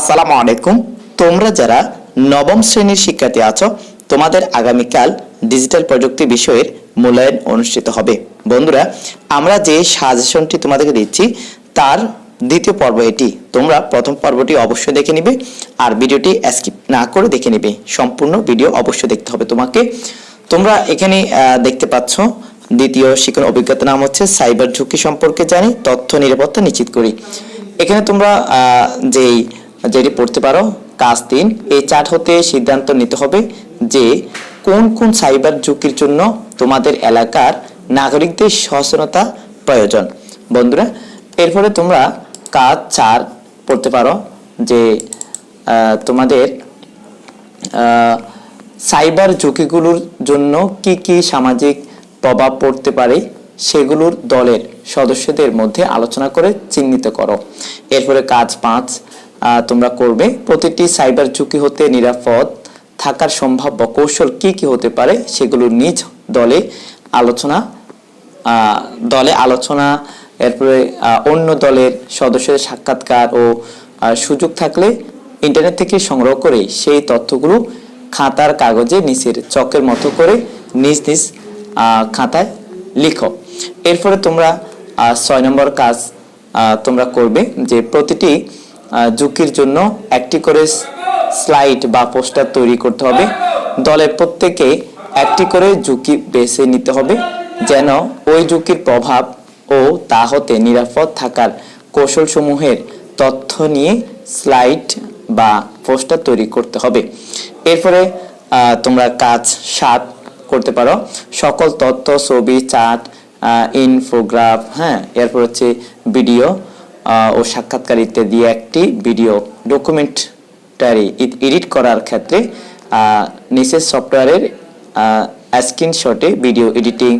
আসসালামু আলাইকুম। তোমরা যারা নবম শ্রেণির শিক্ষার্থী আছো, তোমাদের আগামীকাল ডিজিটাল প্রযুক্তি বিষয়ের মূল্যায়ন অনুষ্ঠিত হবে। বন্ধুরা, আমরা যে সাজেশনটি তোমাদেরকে দিচ্ছি, তার দ্বিতীয় পর্ব এটি। তোমরা প্রথম পর্বটি অবশ্যই দেখে নিবে আর ভিডিওটি স্কিপ না করে দেখে নিবে। সম্পূর্ণ ভিডিও অবশ্যই দেখতে হবে তোমাকে। তোমরা এখানে দেখতে পাচ্ছ, দ্বিতীয় শিক্ষণ অভিজ্ঞতা নাম হচ্ছে সাইবার ঝুঁকি সম্পর্কে জানি, তথ্য নিরাপত্তা নিশ্চিত করি। এখানে তোমরা যেই যেটি পড়তে পারো, কাজ তিন এই চার্ট হতে সিদ্ধান্ত নিতে হবে যে কোন কোন সাইবার ঝুঁকির জন্য তোমাদের এলাকার নাগরিকদের সচেতনতা প্রয়োজন। বন্ধুরা, এরপরে তোমরা কাজ চার পড়তে পারো যে তোমাদের সাইবার ঝুঁকিগুলোর জন্য কি কি সামাজিক প্রভাব পড়তে পারে সেগুলোর দলের সদস্যদের মধ্যে আলোচনা করে চিহ্নিত করো। এরপরে কাজ পাঁচ তোমরা করবে। প্রতিটি সাইবার ঝুঁকি হতে নিরাপদ থাকার সম্ভাব্য কৌশল কি কি হতে পারে সেগুলো নিজ দলে আলোচনা দলে আলোচনা, এরপরে অন্য দলের সদস্যদের সাক্ষাৎকার ও সুযোগ থাকলে ইন্টারনেট থেকে সংগ্রহ করে সেই তথ্যগুলো খাতার কাগজে নিচের চকের মতো করে নিজ নিজ খাতায় লিখো। এরপরে তোমরা ছয় নম্বর কাজ তোমরা করবে যে প্রতিটি ঝুঁকির জন্য একটি করে স্লাইড বা পোস্টার তৈরি করতে হবে। দলের প্রত্যেকে একটি করে ঝুঁকি বেছে নিতে হবে যেন ওই ঝুঁকির প্রভাব ও তা হতে নিরাপদ থাকার কৌশলসমূহের তথ্য নিয়ে স্লাইড বা পোস্টার তৈরি করতে হবে। এরপরে তোমরা কাজ সাত করতে পারো। সকল তথ্য, ছবি, চার্ট ইনফোগ্রাফ হ্যাঁ এরপর হচ্ছে ভিডিও ও সাক্ষাৎকার ইত্যাদি একটি ভিডিও ডকুমেন্টারি এডিট করার ক্ষেত্রে নিচের সফটওয়্যারের স্ক্রিনশটে ভিডিও এডিটিং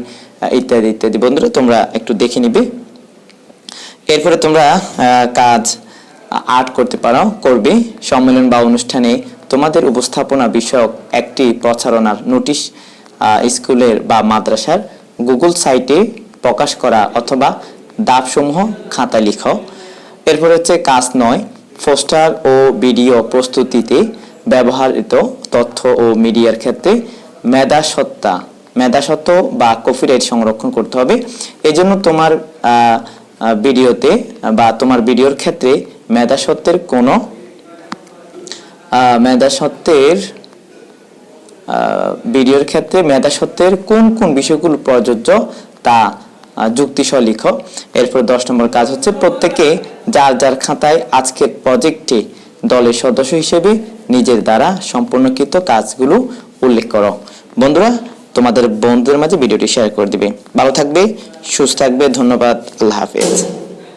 ইত্যাদি ইত্যাদি। বন্ধুরা, তোমরা একটু দেখে নিবে। এরপরে তোমরা কাজ আর্ট করতে পারো, করবে। সম্মেলন বা অনুষ্ঠানে তোমাদের উপস্থাপনা বিষয়ক একটি প্রচারণার নোটিশ স্কুলের বা মাদ্রাসার গুগল সাইটে প্রকাশ করা অথবা দাবসমূহ খাতা লিখো। এরপর হচ্ছে কাজ নয় পোস্টার ও ভিডিও প্রস্তুতিতে ব্যবহৃত তথ্য ও মিডিয়ার ক্ষেত্রে মেধাসত্তা মেধাসত্ব বা কপিরাইট সংরক্ষণ করতে হবে। এজন্য তোমার ভিডিওতে বা তোমার ভিডিওর ক্ষেত্রে মেধাসত্বের কোনো আহ, ভিডিওর ক্ষেত্রে মেধাসত্বের কোন কোন বিষয়গুলো প্রযোজ্য তা যুক্তিসহ লিখো। এরপর দশ নম্বর কাজ হচ্ছে প্রত্যেকে যার যার খাতায় আজকের প্রজেক্টে দলের সদস্য হিসেবে নিজের দ্বারা সম্পূর্ণকৃত কাজগুলো উল্লেখ করো। বন্ধুরা, তোমাদের বন্ধুদের মাঝে ভিডিওটি শেয়ার করে দিবে। ভালো থাকবে, সুস্থ থাকবে, ধন্যবাদ, আল্লাহ হাফেজ।